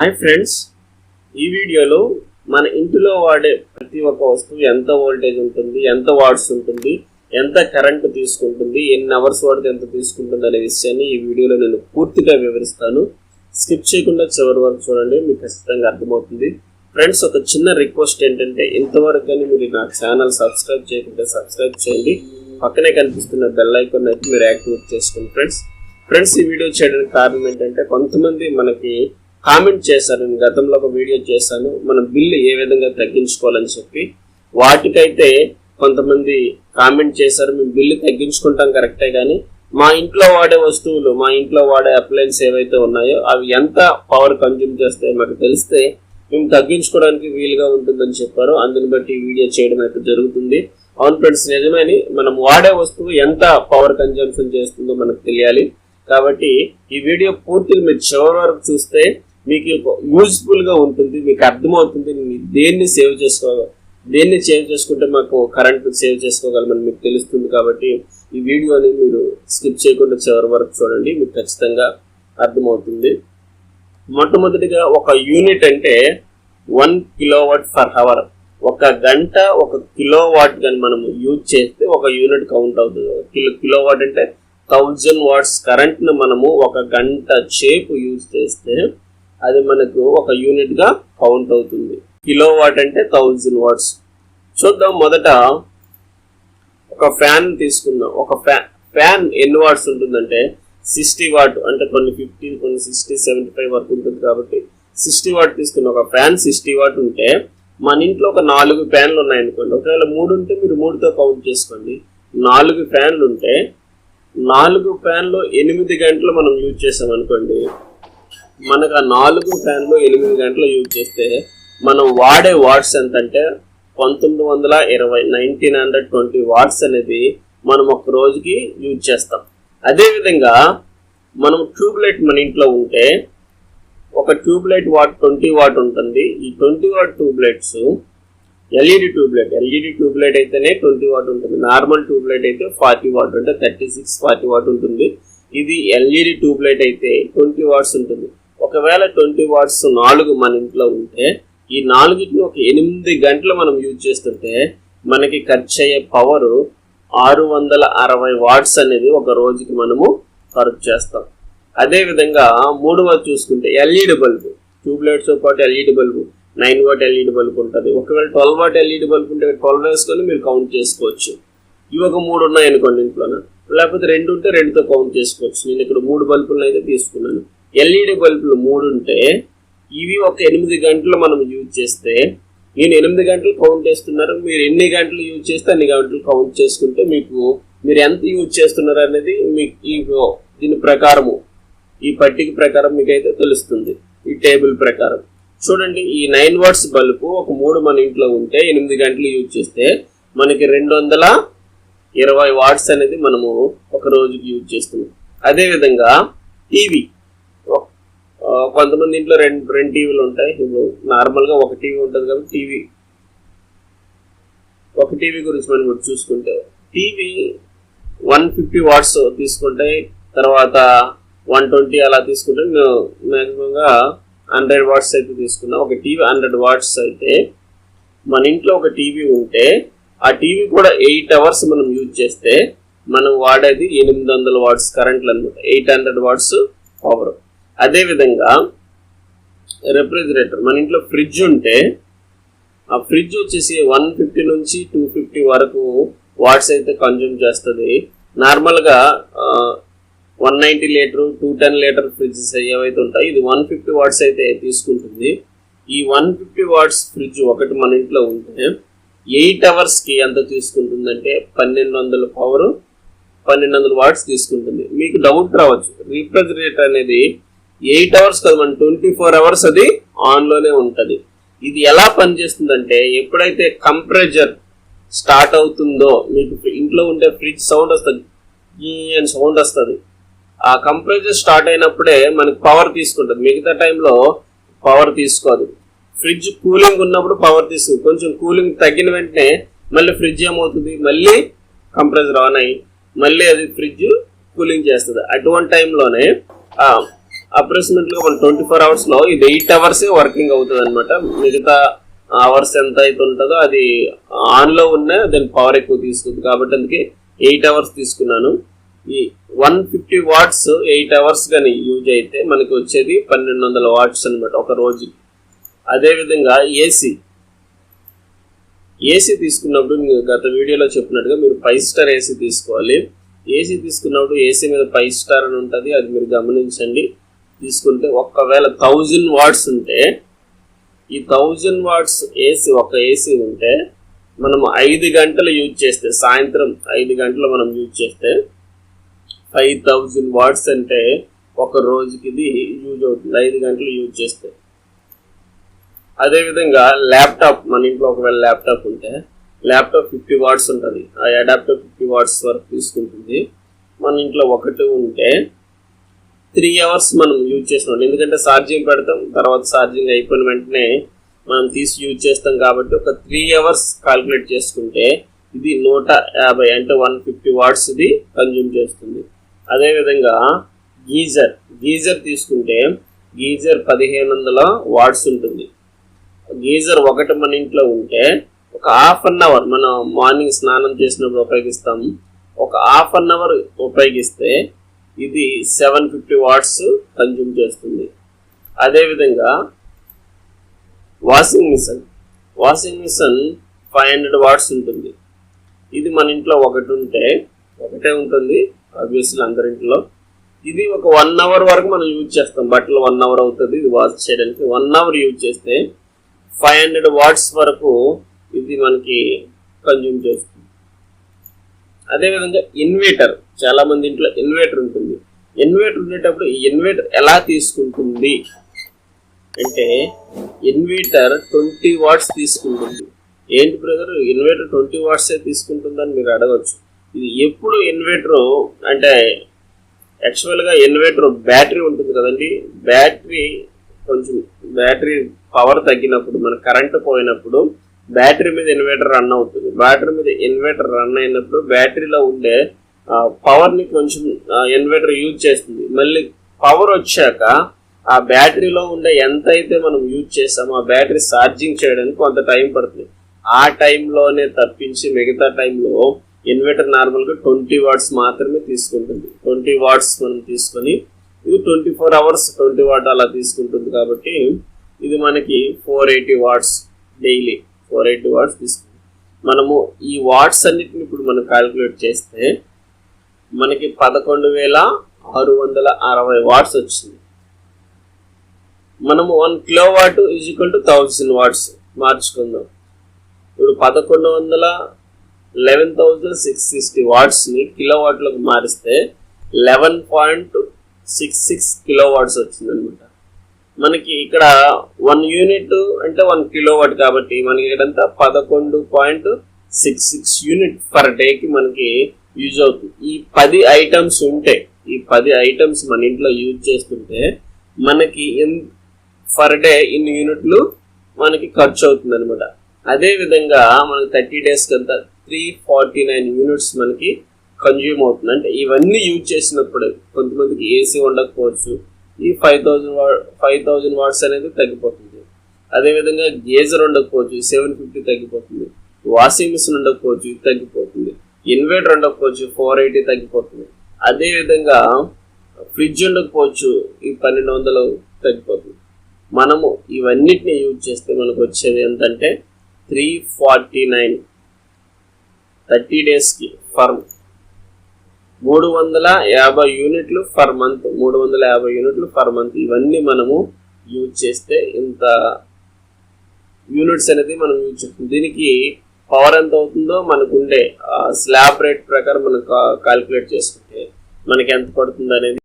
Hi friends ఈ వీడియోలో మన ఇంటిలో వాడే ప్రతి ఒక్క వస్తువు ఎంత వోల్టేజ్ ఉంటుంది ఎంత వాట్స్ ఉంటుంది ఎంత కరెంట్ తీసుకుంటుంది ఎన్ని అవర్స్ వాడితే ఎంత తీసుకుంటుంది అనే విషయాన్ని ఈ వీడియోలో నేను పూర్తిగా వివరిస్తాను. స్కిప్ చేయకుండా చివరి వరకు చూడండి మీకు ఖచ్చితంగా అర్థమవుతుంది. ఫ్రెండ్స్ ఒక చిన్న రిక్వెస్ట్ ఏంటంటే ఇంతవరకు కానీ మీరు నా ఛానల్ సబ్స్క్రైబ్ చేయకుంటే సబ్స్క్రైబ్ చేయండి. పక్కనే కనిపిస్తున్న బెల్ ఐకాన్ అయితే మీరు యాక్టివేట్ చేసుకోండి ఫ్రెండ్స్. ఫ్రెండ్స్ ఈ వీడియో చేయడానికి కారణం ఏంటంటే కొంతమంది మనకి కామెంట్ చేశారు నేను గతంలో ఒక వీడియో చేశాను. మన బిల్లు ఏ విధంగా తగ్గించుకోవాలని చెప్పి వాటికైతే కొంతమంది కామెంట్ చేశారు మేము బిల్లు తగ్గించుకుంటాం కరెక్టే కానీ మా ఇంట్లో వాడే వస్తువులు మా ఇంట్లో వాడే అప్లయన్స్ ఏవైతే ఉన్నాయో అవి ఎంత పవర్ కన్జ్యూమ్ చేస్తాయో మాకు తెలిస్తే మేము తగ్గించుకోవడానికి వీలుగా ఉంటుందని చెప్పారు. అందుని బట్టి ఈ వీడియో చేయడం అయితే జరుగుతుంది. అవును ఫ్రెండ్స్ నిజమేని మనం వాడే వస్తువు ఎంత పవర్ కన్జంప్షన్ చేస్తుందో మనకు తెలియాలి. కాబట్టి ఈ వీడియో పూర్తిగా మీరు చివరి వరకు చూస్తే మీకు యూజ్ఫుల్గా ఉంటుంది మీకు అర్థమవుతుంది దేన్ని సేవ్ చేసుకోవాలి దేన్ని సేవ్ చేసుకుంటే మాకు కరెంట్ సేవ్ చేసుకోగలమని మీకు తెలుస్తుంది కాబట్టి ఈ వీడియోని మీరు స్కిప్ చేయకుండా చివరి వరకు చూడండి మీకు ఖచ్చితంగా అర్థమవుతుంది. మొట్టమొదటిగా ఒక యూనిట్ అంటే వన్ కిలోవాట్ ఫర్ అవర్ ఒక గంట ఒక కిలో వాట్ కానీ మనం యూజ్ చేస్తే ఒక యూనిట్ కౌంట్ అవుతుంది. కిలో కిలో వాట్ అంటే థౌజండ్ వాట్స్ కరెంట్ని మనము ఒక గంట సేపు యూజ్ చేస్తే అది మనకు ఒక యూనిట్గా కౌంట్ అవుతుంది. కిలో వాట్ అంటే థౌజండ్ వాట్స్ చూద్దాం మొదట ఒక ఫ్యాన్ తీసుకుందాం. ఒక ఫ్యాన్ ఫ్యాన్ ఎన్ని వాట్స్ ఉంటుందంటే సిక్స్టీ వాట్ అంటే కొన్ని ఫిఫ్టీ కొన్ని సిక్స్టీ సెవెంటీ ఫైవ్ వరకు ఉంటుంది కాబట్టి సిక్స్టీ వాట్ తీసుకున్న ఒక ఫ్యాన్ సిక్స్టీ వాట్ ఉంటే మన ఇంట్లో ఒక నాలుగు ఫ్యాన్లు ఉన్నాయనుకోండి. ఒకవేళ మూడు ఉంటే మీరు మూడుతో కౌంట్ చేసుకోండి. నాలుగు ఫ్యాన్లు ఉంటే నాలుగు ఫ్యాన్లు ఎనిమిది గంటలు మనం యూజ్ చేసాం అనుకోండి మనకు ఆ నాలుగు ఫ్యాన్లు ఎనిమిది గంటలు యూజ్ చేస్తే మనం వాడే వాట్స్ ఎంత అంటే పంతొమ్మిది వందల ఇరవై నైన్టీన్ హండ్రెడ్ ట్వంటీ వాట్స్ అనేది మనం ఒక రోజుకి యూజ్ చేస్తాం. అదేవిధంగా మనం ట్యూబ్ లైట్ మన ఇంట్లో ఉంటే ఒక tube light watt twenty watt ఉంటుంది. ఈ twenty watt tube lights LED tube light LED tube light అయితేనే ట్వంటీ వాట్ ఉంటుంది. నార్మల్ ట్యూబ్ లైట్ అయితే ఫార్టీ వాట్ అంటే థర్టీ సిక్స్ ఫార్టీ వాట్ ఉంటుంది. ఇది ఎల్ఈడి ట్యూబ్లైట్ అయితే ట్వంటీ వాట్స్ ఉంటుంది. ఒకవేళ ట్వంటీ వాట్స్ నాలుగు మన ఇంట్లో ఉంటే ఈ నాలుగిటిని ఒక ఎనిమిది గంటలు మనం యూజ్ చేస్తుంటే మనకి ఖర్చు అయ్యే పవరు ఆరు వందల అరవై వాట్స్ అనేది ఒక రోజుకి మనము ఖర్చు చేస్తాం. అదే విధంగా మూడవ చూసుకుంటే ఎల్ఈడి బల్బు ట్యూబ్ లైట్స్తో పాటు LED bulb nine watt LED bulb ఉంటుంది. ఒకవేళ ట్వెల్వ్ వాట్ ఎల్ఈడి బల్బు ఉంటే ట్వెల్వ్ వేసుకొని మీరు కౌంట్ చేసుకోవచ్చు. ఇవి ఒక మూడు ఉన్నాయి అనుకోండి ఇంట్లోన. లేకపోతే రెండు ఉంటే రెండుతో కౌంట్ చేసుకోవచ్చు. నేను ఇక్కడ మూడు బల్బులను అయితే తీసుకున్నాను. ఎల్ఈడి బల్బులు మూడు ఉంటే ఇవి ఒక ఎనిమిది గంటలు మనం యూజ్ చేస్తే నేను ఎనిమిది గంటలు కౌంట్ చేస్తున్నారు మీరు ఎన్ని గంటలు యూజ్ చేస్తే అన్ని గంటలు కౌంట్ చేసుకుంటే మీకు మీరు ఎంత యూజ్ చేస్తున్నారు అనేది మీకు ఈ దీని ప్రకారము ఈ పట్టిక ప్రకారం మీకైతే తెలుస్తుంది ఈ టేబుల్ ప్రకారం. చూడండి ఈ నైన్ వాట్స్ బల్బు ఒక మూడు మన ఇంట్లో ఉంటే ఎనిమిది గంటలు యూజ్ చేస్తే మనకి రెండు వందల ఇరవై వాట్స్ అనేది మనము ఒక రోజుకి యూజ్ చేస్తున్నాం. అదేవిధంగా టీవీ కొంతమంది ఇంట్లో రెండు రెండు టీవీలు ఉంటాయి. ఇప్పుడు నార్మల్గా ఒక టీవీ ఉంటుంది కాబట్టి టీవీ. ఒక టీవీ గురించి మనం ఇప్పుడు చూసుకుంటే టీవీ వన్ ఫిఫ్టీ వాట్స్ తీసుకుంటే తర్వాత వన్ ట్వంటీ అలా తీసుకుంటే మేము మ్యాక్సిమంగా హండ్రెడ్ వాట్స్ అయితే తీసుకున్నాం. ఒక టీవీ హండ్రెడ్ వాట్స్ అయితే మన ఇంట్లో ఒక టీవీ ఉంటే ఆ టీవీ కూడా ఎయిట్ అవర్స్ మనం యూజ్ చేస్తే మనం వాడేది ఎనిమిది వందల వాట్స్ కరెంట్లు అనమాట ఎయిట్ హండ్రెడ్ వాట్స్ పవర్. అదేవిధంగా రెఫ్రిజిరేటర్ మన ఇంట్లో ఫ్రిడ్జ్ ఉంటే ఆ ఫ్రిడ్జ్ వచ్చేసి వన్ ఫిఫ్టీ నుంచి టూ ఫిఫ్టీ వరకు వాట్స్ అయితే కన్జ్యూమ్ చేస్తుంది. నార్మల్గా one ninety litre two ten litre fridges ఏవైతే ఉంటాయి ఇది వన్ ఫిఫ్టీ వాట్స్ అయితే తీసుకుంటుంది. ఈ వన్ ఫిఫ్టీ వాట్స్ ఫ్రిడ్జ్ ఒకటి మన ఇంట్లో ఉంటే ఎయిట్ అవర్స్కి ఎంత తీసుకుంటుందంటే పన్నెండు వందల పవర్ పన్నెండు వందల వాట్స్ తీసుకుంటుంది. మీకు డౌట్ రావచ్చు. రిఫ్రిజిరేటర్ అనేది ఎయిట్ అవర్స్ కదా మన ట్వంటీ ఫోర్ అవర్స్ అది ఆన్లోనే ఉంటుంది. ఇది ఎలా పనిచేస్తుందంటే ఎప్పుడైతే కంప్రెజర్ స్టార్ట్ అవుతుందో మీకు ఇంట్లో ఉండే ఫ్రిడ్జ్ సౌండ్ వస్తుంది. అని సౌండ్ వస్తుంది. ఆ కంప్రెజర్ స్టార్ట్ అయినప్పుడే మనకి పవర్ తీసుకుంటుంది. మిగతా టైంలో పవర్ తీసుకోదు. ఫ్రిడ్జ్ కూలింగ్ ఉన్నప్పుడు పవర్ తీసుకుంది. కొంచెం కూలింగ్ తగ్గిన వెంటనే మళ్ళీ ఫ్రిడ్జ్ ఏమవుతుంది? మళ్ళీ కంప్రెజర్ ఆన్ అయ్యి మళ్ళీ అది ఫ్రిడ్జ్ కూలింగ్ చేస్తుంది. అటువంటి టైంలోనే అప్రాక్సిమేట్గా మన ట్వంటీ ఫోర్ అవర్స్లో ఇది ఎయిట్ అవర్సే వర్కింగ్ అవుతుంది అనమాట మిగతా అవర్స్ ఎంత అయితే ఉంటుందో అది ఆన్లో ఉన్న దాని పవర్ ఎక్కువ తీసుకుంది. కాబట్టి అందుకే ఎయిట్ అవర్స్ తీసుకున్నాను. ఈ one fifty watts eight hours కానీ యూజ్ అయితే మనకి వచ్చేది పన్నెండు వందల వాట్స్ అనమాట ఒక రోజుకి. అదేవిధంగా ఏసీ. ఏసీ తీసుకున్నప్పుడు మీరు గత వీడియోలో చెప్పినట్టుగా మీరు ఫైవ్ స్టార్ ఏసీ తీసుకోవాలి. ఏసీ తీసుకున్నప్పుడు ఏసీ మీద ఫైవ్ స్టార్ అని ఉంటుంది. అది మీరు గమనించండి. తీసుకుంటే ఒకవేళ థౌజండ్ వాట్స్ ఉంటే ఈ థౌజండ్ వాట్స్ ఏసీ ఒక ఏసీ ఉంటే మనం ఐదు గంటలు యూజ్ చేస్తే సాయంత్రం ఐదు గంటలు మనం యూజ్ చేస్తే ఫైవ్ థౌజండ్ వాట్స్ అంటే ఒక రోజుకి ఇది యూజ్ అవుతుంది ఐదు గంటలు యూజ్ చేస్తే. అదేవిధంగా ల్యాప్టాప్ మన ఇంట్లో ఒకవేళ ల్యాప్టాప్ ఉంటే ల్యాప్టాప్ ఫిఫ్టీ వాట్స్ ఉంటుంది. ఆ అడాప్టర్ ఫిఫ్టీ వాట్స్ వరకు తీసుకుంటుంది. మన ఇంట్లో ఒకటి ఉంటే త్రీ అవర్స్ మనం యూజ్ చేసినాం ఎందుకంటే ఛార్జింగ్ పెడతాం తర్వాత ఛార్జింగ్ అయిపోయిన వెంటనే మనం తీసి యూజ్ చేస్తాం కాబట్టి ఒక త్రీ అవర్స్ కాల్కులేట్ చేసుకుంటే ఇది నూట యాభై అంటే వన్ ఫిఫ్టీ వాట్స్ ఇది కన్జ్యూమ్ చేస్తుంది. అదేవిధంగా గీజర్ గీజర్ తీసుకుంటే గీజర్ పదిహేను వందల వాట్స్ ఉంటుంది. గీజర్ ఒకటి మన ఇంట్లో ఉంటే ఒక హాఫ్ అన్ అవర్ మనం మార్నింగ్ స్నానం చేసినప్పుడు ఉపయోగిస్తాం. ఒక హాఫ్ అన్ అవర్ ఉపయోగిస్తే ఇది సెవెన్ ఫిఫ్టీ వాట్స్ కన్జ్యూమ్ చేస్తుంది. అదేవిధంగా washing machine. Washing machine five hundred watts ఉంటుంది. ఇది మన ఇంట్లో ఒకటి ఉంటే ఒకటే ఉంటుంది ఆబ్వియస్లీ అందరింట్లో ఇది ఒక వన్ అవర్ వరకు మనం యూజ్ చేస్తాం. బట్టలు వన్ అవర్ అవుతుంది ఇది వాష్ చేయడానికి. వన్ అవర్ యూజ్ చేస్తే ఫైవ్ హండ్రెడ్ వాట్స్ వరకు ఇది మనకి కన్జ్యూమ్ చేస్తుంది. అదేవిధంగా ఇన్వేటర్ చాలా మంది ఇంట్లో ఇన్వర్టర్ ఉంటుంది. ఇన్వర్టర్ ఉండేటప్పుడు ఈ ఇన్వర్టర్ ఎలా తీసుకుంటుంది? అంటే ఇన్వర్టర్ ట్వంటీ వాట్స్ తీసుకుంటుంది. ఏంటి బ్రదర్ ఇన్వర్టర్ ట్వంటీ వాట్సే తీసుకుంటుందని మీరు అడగవచ్చు ఇది ఎప్పుడు ఇన్వర్టర్ అంటే యాక్చువల్గా ఇన్వర్టర్ బ్యాటరీ ఉంటుంది కదండి. బ్యాటరీ కొంచెం బ్యాటరీ పవర్ తగ్గినప్పుడు మన కరెంట్ పోయినప్పుడు బ్యాటరీ మీద ఇన్వర్టర్ రన్ అవుతుంది. బ్యాటరీ మీద ఇన్వర్టర్ రన్ అయినప్పుడు బ్యాటరీలో ఉండే పవర్ని కొంచెం ఇన్వర్టర్ యూజ్ చేస్తుంది. మళ్ళీ పవర్ వచ్చాక ఆ బ్యాటరీలో ఉండే ఎంత అయితే మనం యూజ్ చేస్తామో ఆ బ్యాటరీ ఛార్జింగ్ చేయడానికి కొంత టైం పడుతుంది. ఆ టైంలోనే తప్పించి మిగతా టైంలో ఇన్వర్టర్ నార్మల్గా ట్వంటీ వాట్స్ మాత్రమే తీసుకుంటుంది. ట్వంటీ వాట్స్ మనం తీసుకొని ఇది twenty four hours twenty watt అలా తీసుకుంటుంది కాబట్టి ఇది మనకి four eighty watts daily four eighty watts తీసుకుంటుంది. మనము ఈ వాట్స్ అన్నిటిని ఇప్పుడు మనం క్యాలిక్యులేట్ చేస్తే మనకి పదకొండు వేల ఆరు వందల అరవై వాట్స్ వచ్చింది. మనము one kilowatt is equal to thousand watts మార్చుకుందాం. ఇప్పుడు పదకొండు వందల లెవెన్ థౌజండ్ సిక్స్ సిక్స్టీ వాట్స్ని కిలో వాట్లకు మారిస్తే eleven point six six kilowatts వచ్చిందనమాట మనకి ఇక్కడ వన్ యూనిట్ అంటే వన్ కిలో వాట్ కాబట్టి మనకి ఇక్కడంతా పదకొండు point six six unit per డేకి మనకి యూజ్ అవుతుంది. ఈ పది ఐటమ్స్ ఉంటే ఈ పది ఐటమ్స్ మన ఇంట్లో యూజ్ చేస్తుంటే మనకి పర్ డే ఇన్ని యూనిట్లు మనకి ఖర్చు అవుతుంది అనమాట అదే విధంగా మనకి థర్టీ డేస్ కంతా త్రీ ఫార్టీ నైన్ యూనిట్స్ మనకి కన్జ్యూమ్ అవుతుంది. అంటే ఇవన్నీ యూజ్ చేసినప్పుడు కొంతమందికి ఏసీ ఉండకపోవచ్చు. ఈ five thousand five thousand watts అనేది తగ్గిపోతుంది. అదేవిధంగా గేజర్ ఉండకపోవచ్చు. సెవెన్ ఫిఫ్టీ తగ్గిపోతుంది. వాషింగ్ మిషన్ ఉండకపోవచ్చు. ఇది తగ్గిపోతుంది ఇన్వర్టర్ ఉండకపోవచ్చు ఫోర్ ఎయిటీ తగ్గిపోతుంది. అదేవిధంగా ఫ్రిడ్జ్ ఉండకపోవచ్చు ఈ పన్నెండు వందలు తగ్గిపోతుంది. మనము ఇవన్నిటిని యూజ్ చేస్తే మనకు వచ్చేది ఎంతంటే త్రీ ఫార్టీ నైన్ థర్టీ డేస్కి ఫర్ మూడు వందల యాభై యూనిట్లు ఫర్ మంత్ మూడు వందల యాభై యూనిట్లు పర్ మంత్. ఇవన్నీ మనము యూజ్ చేస్తే ఇంత యూనిట్స్ అనేది మనం యూజ్ చేస్తాం. దీనికి పవర్ ఎంత అవుతుందో మనకు ఉండే స్లాబ్ రేట్ ప్రకారం మనం కాల్కులేట్ చేసుకుంటే మనకి ఎంత పడుతుంది అనేది